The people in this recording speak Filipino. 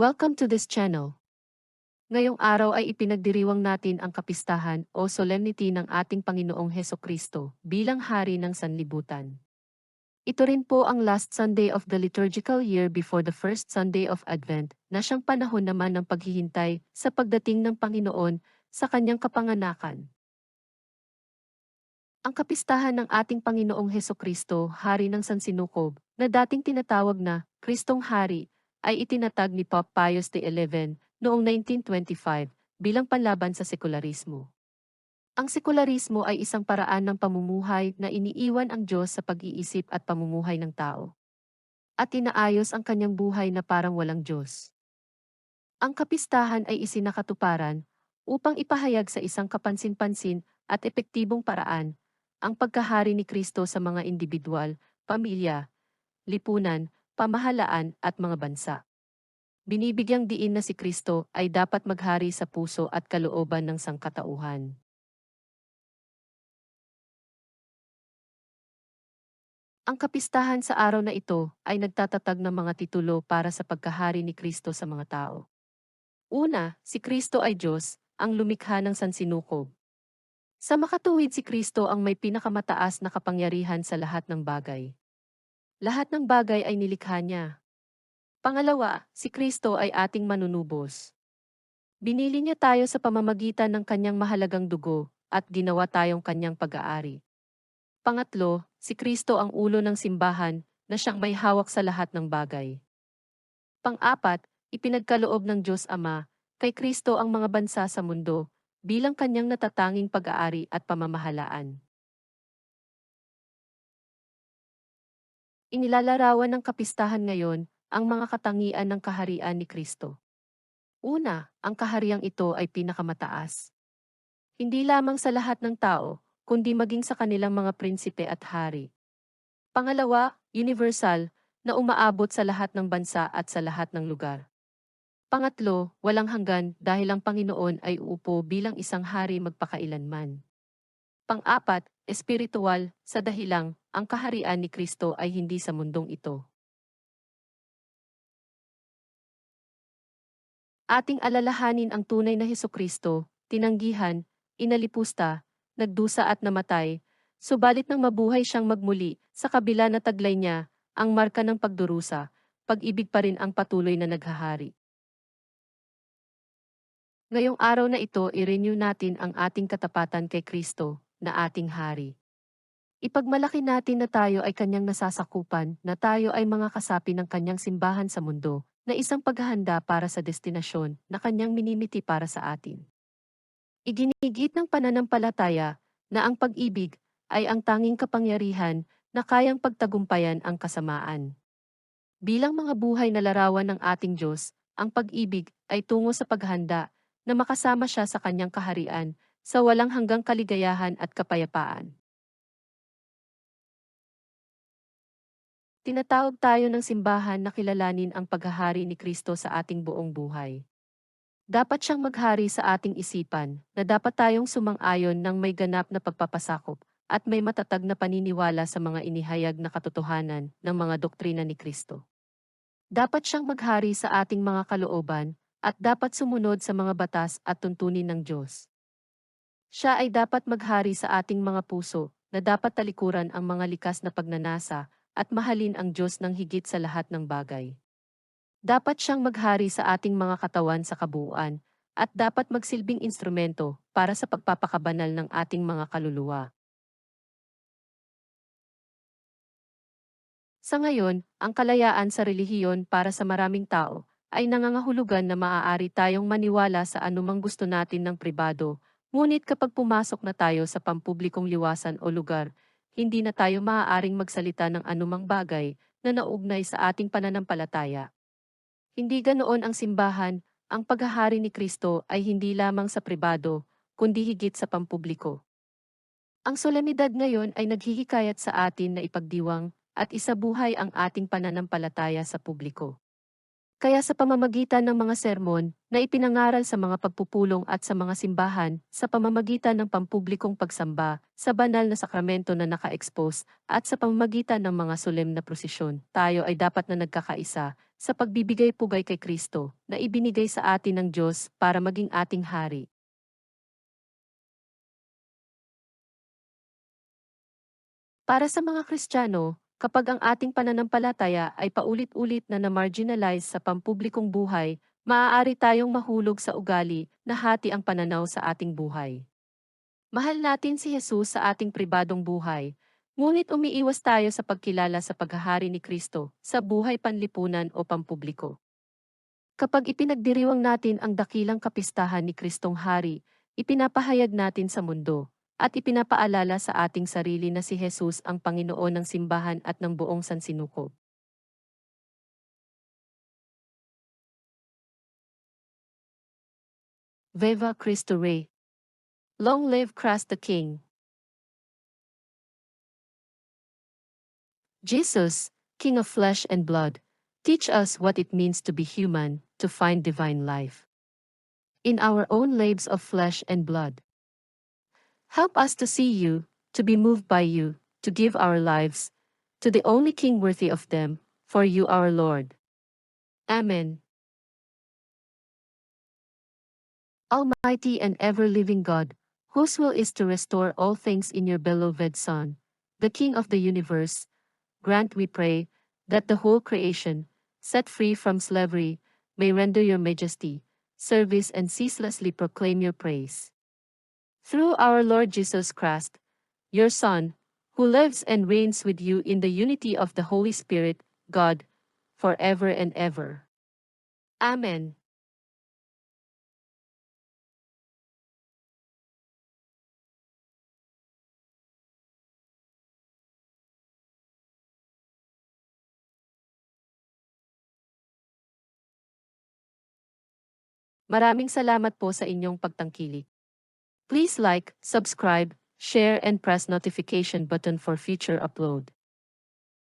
Welcome to this channel. Ngayong araw ay ipinagdiriwang natin ang kapistahan o solemnity ng ating Panginoong Heso Kristo bilang Hari ng Sanlibutan. Ito rin po ang last Sunday of the liturgical year before the first Sunday of Advent na siyang panahon naman ng paghihintay sa pagdating ng Panginoon sa kanyang kapanganakan. Ang kapistahan ng ating Panginoong Heso Kristo, Hari ng Sansinukob, na dating tinatawag na Kristong Hari, ay itinatag ni Pope Pius XI noong 1925 bilang panlaban sa sekularismo. Ang sekularismo ay isang paraan ng pamumuhay na iniiwan ang Diyos sa pag-iisip at pamumuhay ng tao. At inaayos ang kanyang buhay na parang walang Diyos. Ang kapistahan ay isinakatuparan upang ipahayag sa isang kapansin-pansin at epektibong paraan ang pagkahari ni Kristo sa mga individual, pamilya, lipunan, pamahalaan at mga bansa. Binibigyang diin na si Kristo ay dapat maghari sa puso at kalooban ng sangkatauhan. Ang kapistahan sa araw na ito ay nagtatatag ng mga titulo para sa pagkahari ni Kristo sa mga tao. Una, si Kristo ay Diyos, ang lumikha ng sansinukob. Sa makatuwid si Kristo ang may pinakamataas na kapangyarihan sa lahat ng bagay. Lahat ng bagay ay nilikha niya. Pangalawa, si Kristo ay ating manunubos. Binili niya tayo sa pamamagitan ng kanyang mahalagang dugo at ginawa tayong kanyang pag-aari. Pangatlo, si Kristo ang ulo ng simbahan na siyang may hawak sa lahat ng bagay. Pang-apat, ipinagkaloob ng Diyos Ama kay Kristo ang mga bansa sa mundo bilang kanyang natatanging pag-aari at pamamahalaan. Inilalarawan ng kapistahan ngayon ang mga katangian ng kaharian ni Kristo. Una, ang kahariang ito ay pinakamataas. Hindi lamang sa lahat ng tao, kundi maging sa kanilang mga prinsipe at hari. Pangalawa, universal, na umaabot sa lahat ng bansa at sa lahat ng lugar. Pangatlo, walang hanggan dahil ang Panginoon ay uupo bilang isang hari magpakailanman. Pang-apat, espiritual, sa dahilang ang kaharian ni Kristo ay hindi sa mundong ito. Ating alalahanin ang tunay na Heso Kristo, tinanggihan, inalipusta, nagdusa at namatay, subalit nang mabuhay siyang magmuli, sa kabila na taglay niya, ang marka ng pagdurusa, pag-ibig pa rin ang patuloy na naghahari. Ngayong araw na ito, i-renew natin ang ating katapatan kay Kristo, na ating Hari. Ipagmalaki natin na tayo ay kanyang nasasakupan, na tayo ay mga kasapi ng kanyang simbahan sa mundo, na isang paghahanda para sa destinasyon na kanyang minimiti para sa atin. Iginigit ng pananampalataya na ang pag-ibig ay ang tanging kapangyarihan na kayang pagtagumpayan ang kasamaan. Bilang mga buhay na larawan ng ating Diyos, ang pag-ibig ay tungo sa paghanda na makasama siya sa kanyang kaharian, sa walang hanggang kaligayahan at kapayapaan. Tinatawag tayo ng simbahan na kilalanin ang paghahari ni Kristo sa ating buong buhay. Dapat siyang maghari sa ating isipan, na dapat tayong sumang-ayon ng may ganap na pagpapasakop, at may matatag na paniniwala sa mga inihayag na katotohanan ng mga doktrina ni Kristo. Dapat siyang maghari sa ating mga kalooban, at dapat sumunod sa mga batas at tuntunin ng Diyos. Siya ay dapat maghari sa ating mga puso, na dapat talikuran ang mga likas na pagnanasa, at mahalin ang Diyos ng higit sa lahat ng bagay. Dapat siyang maghari sa ating mga katawan sa kabuuan, at dapat magsilbing instrumento para sa pagpapakabanal ng ating mga kaluluwa. Sa ngayon, ang kalayaan sa relihiyon para sa maraming tao ay nangangahulugan na maaari tayong maniwala sa anumang gusto natin ng pribado, ngunit kapag pumasok na tayo sa pampublikong liwasan o lugar, hindi na tayo maaaring magsalita ng anumang bagay na naugnay sa ating pananampalataya. Hindi ganoon ang simbahan, ang paghahari ni Kristo ay hindi lamang sa pribado, kundi higit sa pampubliko. Ang solemnidad ngayon ay naghihikayat sa atin na ipagdiwang at isabuhay ang ating pananampalataya sa publiko. Kaya sa pamamagitan ng mga sermon na ipinangaral sa mga pagpupulong at sa mga simbahan, sa pamamagitan ng pampublikong pagsamba, sa banal na sakramento na naka-expose, at sa pamamagitan ng mga solemn na prosesyon, tayo ay dapat na nagkakaisa sa pagbibigay pugay kay Kristo na ibinigay sa atin ng Diyos para maging ating hari. Para sa mga Kristiyano, kapag ang ating pananampalataya ay paulit-ulit na na-marginalize sa pampublikong buhay, maaari tayong mahulog sa ugali na hati ang pananaw sa ating buhay. Mahal natin si Jesus sa ating pribadong buhay, ngunit umiiwas tayo sa pagkilala sa paghahari ni Kristo sa buhay panlipunan o pampubliko. Kapag ipinagdiriwang natin ang dakilang kapistahan ni Kristong Hari, ipinapahayag natin sa mundo at ipinapaalala sa ating sarili na si Jesus ang Panginoon ng simbahan at ng buong sansinukob. Viva Cristo Rey! Long live Christ the King! Jesus, King of flesh and blood, teach us what it means to be human, to find divine life. In our own lives of flesh and blood. Help us to see you, to be moved by you, to give our lives to the only King worthy of them, for you our Lord. Amen. Almighty and ever-living God, whose will is to restore all things in your beloved Son, the King of the universe, grant we pray, that the whole creation, set free from slavery, may render your majesty, service and ceaselessly proclaim your praise. Through our Lord Jesus Christ, your Son, who lives and reigns with you in the unity of the Holy Spirit, God, forever and ever. Amen. Maraming salamat po sa inyong pagtangkilik. Please like, subscribe, share and press notification button for future upload.